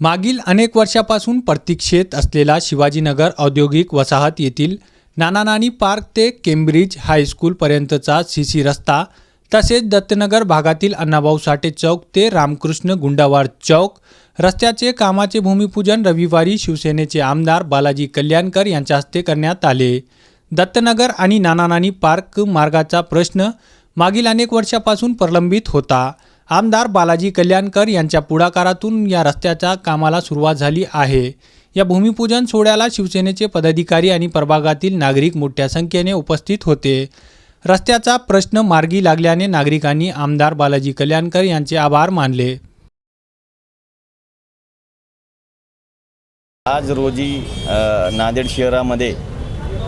मागील अनेक वर्षापासून प्रतीक्षेत असलेला शिवाजीनगर औद्योगिक वसाहत येथील नाना नानी पार्क ते केम्ब्रिज हायस्कूलपर्यंतचा सी सी रस्ता तसेच दत्तनगर भागातील अण्णाभाऊ साठे चौक ते रामकृष्ण गुंडावार चौक रस्त्याचे कामाचे भूमिपूजन रविवारी शिवसेनेचे आमदार बालाजी कल्याणकर यांच्या हस्ते करण्यात आले. दत्तनगर आणि नाना नानी पार्क मार्गाचा प्रश्न मागील अनेक वर्षापासून प्रलंबित होता. आमदार बालाजी कल्याणकर यांच्या पुढाकारातून या रस्त्याच्या कामाला सुरुवात झाली आहे. या भूमिपूजन सोहळ्याला शिवसेनेचे पदाधिकारी आणि प्रभागातील नागरिक मोठ्या संख्येने उपस्थित होते. रस्त्याचा प्रश्न मार्गी लागल्याने नागरिकांनी आमदार बालाजी कल्याणकर यांचे आभार मानले. आज रोजी नांदेड शहरामध्ये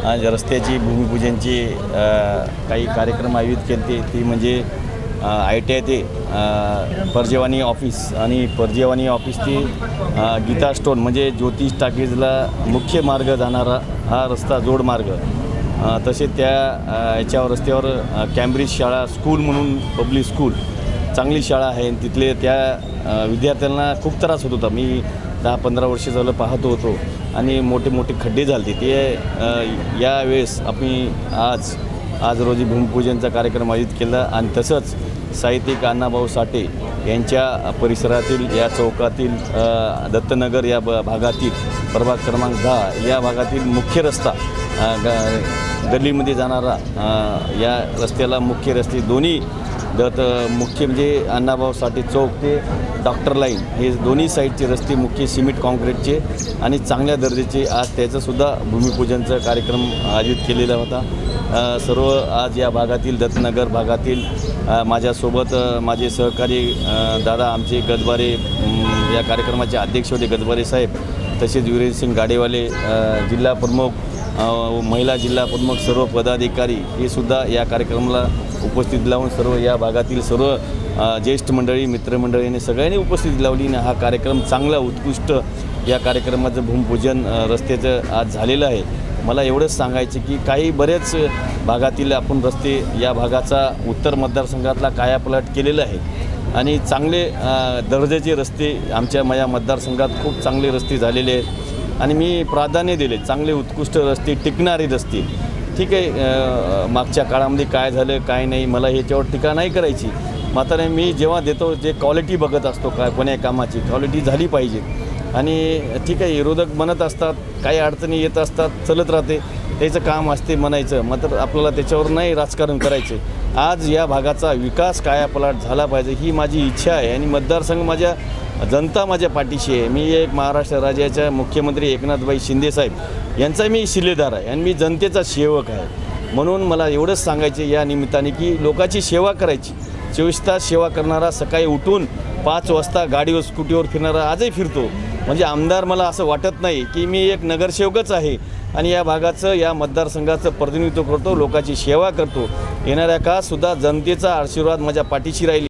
आज रस्त्याची भूमिपूजनची काही कार्यक्रम आयोजित केले ती म्हणजे आय टी आय ते परजेवानी ऑफिस आणि परजेवानी ऑफिस ते गीता स्टोन म्हणजे ज्योतिष टाकीजला मुख्य मार्ग जाणारा हा रस्ता जोडमार्ग तसे त्या याच्यावर रस्त्यावर कॅम्ब्रिज शाळा स्कूल म्हणून पब्लिक स्कूल चांगली शाळा आहे. तिथले त्या विद्यार्थ्यांना खूप त्रास होत होता. मी दहा पंधरा वर्ष झालं पाहतो होतो. आणि मोठे मोठे खड्डे झाले ते यावेळेस आम्ही आज आज रोजी भूमिपूजनचा कार्यक्रम आयोजित केला आणि तसंच साहित्यिक अण्णाभाऊ साठे यांच्या परिसरातील या चौकातील दत्तनगर या ब भागातील प्रभाग क्रमांक दहा या भागातील मुख्य रस्ता ग गल्लीमध्ये जाणारा या रस्त्याला मुख्य रस्ते दोन्ही दत्त मुख्य म्हणजे अण्णाभाऊ साठे चौक ते डॉक्टर लाईन हे दोन्ही साईडचे रस्ते मुख्य सिमेंट कॉन्क्रीटचे आणि चांगल्या दर्जाचे. आज त्याचंसुद्धा भूमिपूजनचा कार्यक्रम आयोजित केलेला होता. सर्व आज या भागातील दत्तनगर भागातील माझ्यासोबत माझे सहकारी दादा आमचे गदवारे या कार्यक्रमाचे अध्यक्ष होते गदवारे साहेब तसेच वीरेंद्रसिंग गाडेवाले जिल्हा प्रमुख महिला जिल्हा प्रमुख सर्व पदाधिकारी हे सुद्धा या कार्यक्रमाला उपस्थित लावून सर्व या भागातील सर्व ज्येष्ठ मंडळी मित्रमंडळीने सगळ्यांनी उपस्थिती लावली आणि हा कार्यक्रम चांगला उत्कृष्ट या कार्यक्रमाचं भूमिपूजन रस्त्याचं आज झालेलं आहे. मला एवढंच सांगायचं की काही बरेच भागातील आपण रस्ते या भागाचा उत्तर मतदारसंघातला कायापलट केलेला आहे. आणि चांगले दर्जाचे रस्ते आमच्या माझ्या मतदारसंघात खूप चांगले रस्ते झालेले आहेत. आणि मी प्राधान्य दिले चांगले उत्कृष्ट रस्ते टिकणारे रस्ते. ठीक आहे मागच्या काळामध्ये काय झालं काय नाही मला ह्याच्यावर टीका नाही करायची. मात्र मी जेव्हा देतो जे क्वालिटी बघत असतो काय कोण्या कामाची क्वालिटी झाली पाहिजे. आणि ठीक आहे विरोधक म्हणत असतात काही अडचणी येत असतात चलत राहते. त्याचं काम असते म्हणायचं. मात्र आपल्याला त्याच्यावर नाही राजकारण करायचं. आज या भागाचा विकास कायापलाट झाला पाहिजे ही माझी इच्छा आहे. आणि मतदारसंघ माझ्या जनता माझ्या पाठीशी आहे. मी एक महाराष्ट्र राज्याच्या मुख्यमंत्री एकनाथभाई शिंदेसाहेब यांचा मी शिलेदार आहे आणि मी जनतेचा सेवक आहे. म्हणून मला एवढंच सांगायचे या निमित्ताने की लोकांची सेवा करायची. चोवीस तास सेवा करणारा सकाळी उठून पाच वाजता गाडीवर स्कूटीवर फिरणारा आजही फिरतो. म्हणजे आमदार मला असं वाटत नाही की मी एक नगरसेवकच आहे आणि या भागाचं या मतदारसंघाचं प्रतिनिधित्व करतो लोकांची सेवा करतो. येणाऱ्या काळात सुद्धा जनतेचा आशीर्वाद माझ्या पाठीशी राहील.